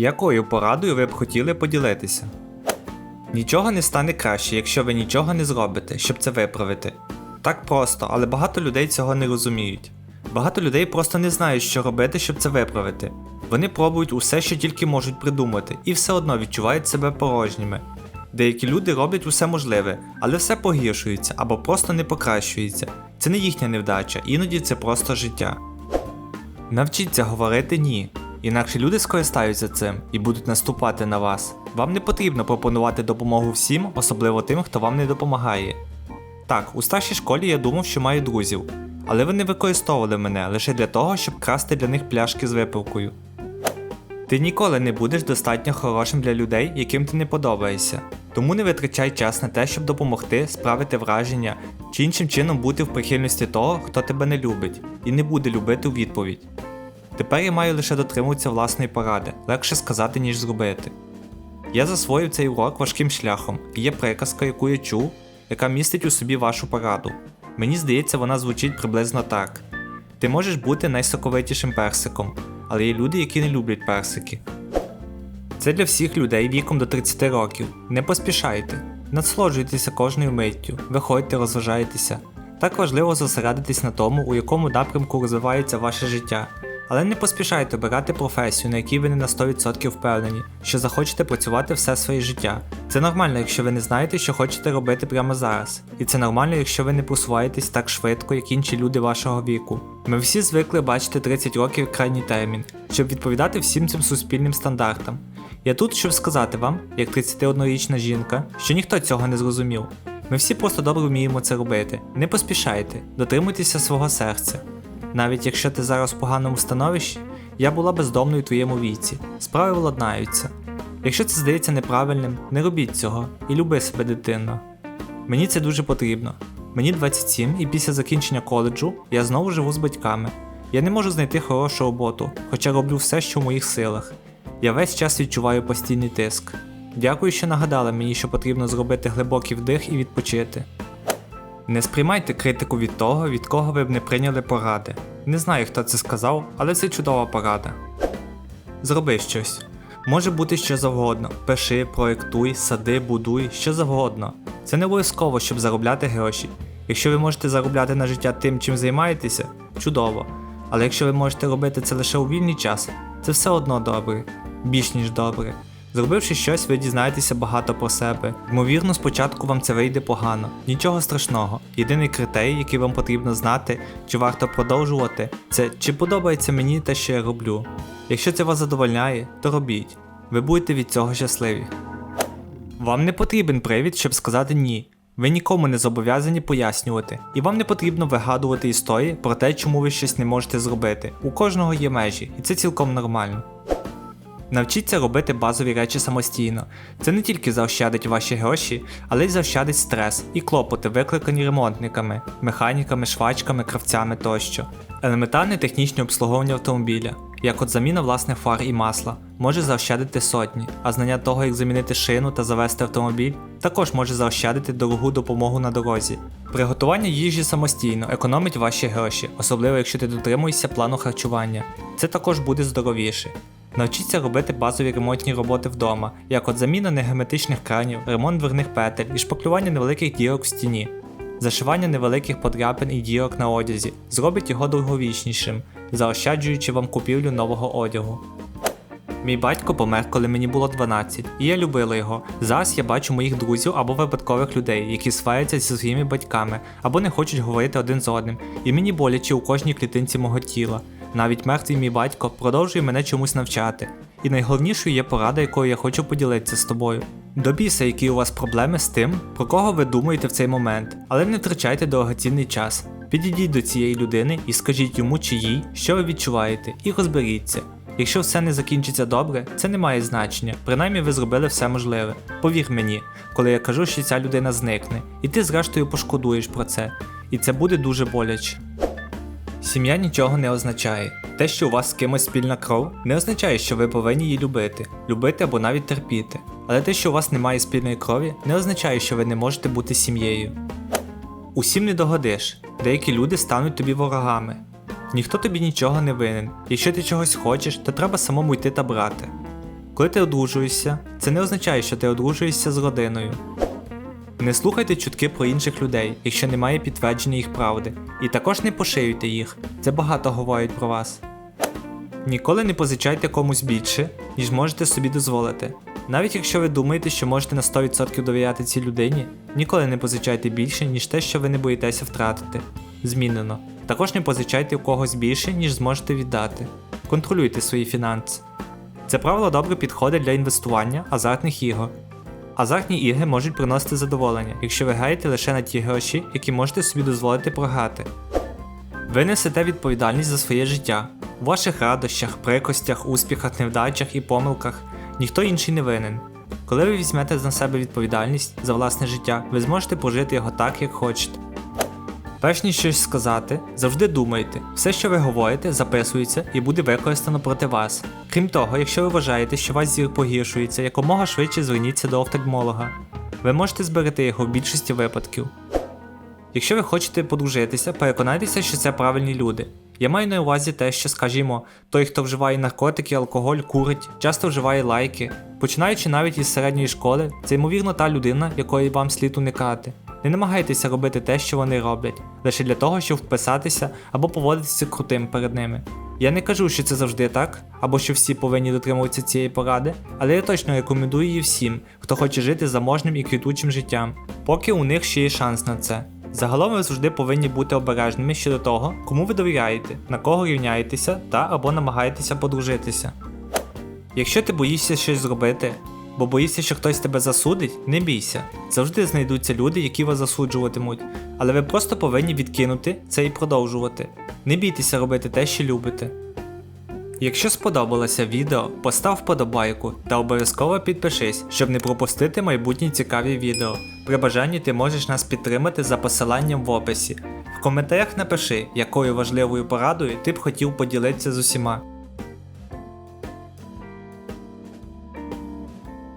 Якою порадою ви б хотіли поділитися? Нічого не стане краще, якщо ви нічого не зробите, щоб це виправити. Так просто, але багато людей цього не розуміють. Багато людей просто не знають, що робити, щоб це виправити. Вони пробують усе, що тільки можуть придумати, і все одно відчувають себе порожніми. Деякі люди роблять усе можливе, але все погіршується або просто не покращується. Це не їхня невдача, іноді це просто життя. Навчіться говорити ні. Інакше люди скористаються цим і будуть наступати на вас. Вам не потрібно пропонувати допомогу всім, особливо тим, хто вам не допомагає. Так, у старшій школі я думав, що маю друзів, але вони використовували мене лише для того, щоб красти для них пляшки з випивкою. Ти ніколи не будеш достатньо хорошим для людей, яким ти не подобаєшся. Тому не витрачай час на те, щоб допомогти, справити враження чи іншим чином бути в прихильності того, хто тебе не любить, і не буде любити у відповідь. Тепер я маю лише дотримуватися власної поради, легше сказати, ніж зробити. Я засвоїв цей урок важким шляхом, і є приказка, яку я чув, яка містить у собі вашу пораду. Мені здається, вона звучить приблизно так: ти можеш бути найсоковитішим персиком, але є люди, які не люблять персики. Це для всіх людей віком до 30 років. Не поспішайте, насолоджуйтеся кожною миттю, виходьте, розважайтеся. Так важливо зосередитись на тому, у якому напрямку розвивається ваше життя. Але не поспішайте обирати професію, на якій ви не на 100% впевнені, що захочете працювати все своє життя. Це нормально, якщо ви не знаєте, що хочете робити прямо зараз. І це нормально, якщо ви не просуваєтесь так швидко, як інші люди вашого віку. Ми всі звикли бачити 30 років крайній термін, щоб відповідати всім цим суспільним стандартам. Я тут, щоб сказати вам, як 31-річна жінка, що ніхто цього не зрозумів. Ми всі просто добре вміємо це робити. Не поспішайте, дотримуйтеся свого серця. Навіть якщо ти зараз в поганому становищі, я була бездомною твоєму віці, справи владнаються. Якщо це здається неправильним, не робіть цього і люби себе дитино. Мені це дуже потрібно. Мені 27 і після закінчення коледжу я знову живу з батьками. Я не можу знайти хорошу роботу, хоча роблю все, що в моїх силах. Я весь час відчуваю постійний тиск. Дякую, що нагадали мені, що потрібно зробити глибокий вдих і відпочити. Не сприймайте критику від того, від кого ви б не прийняли поради. Не знаю, хто це сказав, але це чудова порада. Зроби щось. Може бути що завгодно. Пиши, проєктуй, сади, будуй, що завгодно. Це не обов'язково, щоб заробляти гроші. Якщо ви можете заробляти на життя тим, чим займаєтеся, чудово. Але якщо ви можете робити це лише у вільний час, це все одно добре, більш ніж добре. Зробивши щось, ви дізнаєтеся багато про себе. Ймовірно, спочатку вам це вийде погано, нічого страшного. Єдиний критерій, який вам потрібно знати, чи варто продовжувати, це чи подобається мені те, що я роблю. Якщо це вас задовольняє, то робіть. Ви будете від цього щасливі. Вам не потрібен привід, щоб сказати ні. Ви нікому не зобов'язані пояснювати, і вам не потрібно вигадувати історії про те, чому ви щось не можете зробити. У кожного є межі, і це цілком нормально. Навчіться робити базові речі самостійно. Це не тільки заощадить ваші гроші, але й заощадить стрес і клопоти, викликані ремонтниками, механіками, швачками, кравцями тощо. Елементарне технічне обслуговування автомобіля, як от заміна власних фар і масла, може заощадити сотні, а знання того, як замінити шину та завести автомобіль, також може заощадити дорогу допомогу на дорозі. Приготування їжі самостійно економить ваші гроші, особливо якщо ти дотримуєшся плану харчування. Це також буде здоровіше. Навчіться робити базові ремонтні роботи вдома, як от заміна негерметичних кранів, ремонт дверних петель і шпаклювання невеликих дірок в стіні. Зашивання невеликих подряпин і дірок на одязі зробить його довговічнішим, заощаджуючи вам купівлю нового одягу. Мій батько помер, коли мені було 12, і я любила його. Зараз я бачу моїх друзів або випадкових людей, які сваряться зі своїми батьками або не хочуть говорити один з одним, і мені боляче у кожній клітинці мого тіла. Навіть мертвий мій батько продовжує мене чомусь навчати. І найголовнішою є порада, якою я хочу поділитися з тобою. До біса, які у вас проблеми з тим, про кого ви думаєте в цей момент, але не втрачайте дорогоцінний час. Підійдіть до цієї людини і скажіть йому чи їй, що ви відчуваєте, і розберіться. Якщо все не закінчиться добре, це не має значення, принаймні ви зробили все можливе. Повір мені, коли я кажу, що ця людина зникне, і ти зрештою пошкодуєш про це, і це буде дуже боляче. Сім'я нічого не означає. Те, що у вас з кимось спільна кров, не означає, що ви повинні її любити, любити або навіть терпіти. Але те, що у вас немає спільної крові, не означає, що ви не можете бути сім'єю. Усім не догодиш, деякі люди стануть тобі ворогами. Ніхто тобі нічого не винен. Якщо ти чогось хочеш, то треба самому йти та брати. Коли ти одружуєшся, це не означає, що ти одружуєшся з родиною. Не слухайте чутки про інших людей, якщо немає підтвердження їх правди, і також не поширюйте їх. Це багато говорять про вас. Ніколи не позичайте комусь більше, ніж можете собі дозволити. Навіть якщо ви думаєте, що можете на 100% довіряти цій людині, ніколи не позичайте більше, ніж те, що ви не боїтеся втратити. Змінено. Також не позичайте у когось більше, ніж зможете віддати. Контролюйте свої фінанси. Це правило добре підходить для інвестування азартних ігор. Азартні ігри можуть приносити задоволення, якщо ви граєте лише на ті гроші, які можете собі дозволити програти. Ви несете відповідальність за своє життя. У ваших радощах, прикостях, успіхах, невдачах і помилках ніхто інший не винен. Коли ви візьмете на себе відповідальність за власне життя, ви зможете прожити його так, як хочете. Перш ніж щось сказати, завжди думайте, все, що ви говорите, записується і буде використано проти вас. Крім того, якщо ви вважаєте, що ваш зір погіршується, якомога швидше зверніться до офтальмолога. Ви можете зберегти його в більшості випадків. Якщо ви хочете подружитися, переконайтеся, що це правильні люди. Я маю на увазі те, що, скажімо, той, хто вживає наркотики, алкоголь, курить, часто вживає лайки. Починаючи навіть із середньої школи, це ймовірно та людина, якої вам слід уникати. Не намагайтеся робити те, що вони роблять, лише для того, щоб вписатися або поводитися крутим перед ними. Я не кажу, що це завжди так, або що всі повинні дотримуватися цієї поради, але я точно рекомендую її всім, хто хоче жити заможним і квітучим життям, поки у них ще є шанс на це. Загалом ви завжди повинні бути обережними щодо того, кому ви довіряєте, на кого рівняєтеся та або намагаєтеся подружитися. Якщо ти боїшся щось зробити, бо боїшся, що хтось тебе засудить, не бійся. Завжди знайдуться люди, які вас засуджуватимуть, але ви просто повинні відкинути це і продовжувати. Не бійтеся робити те, що любите. Якщо сподобалося відео, постав вподобайку та обов'язково підпишись, щоб не пропустити майбутні цікаві відео. При бажанні ти можеш нас підтримати за посиланням в описі. В коментарях напиши, якою важливою порадою ти б хотів поділитися з усіма.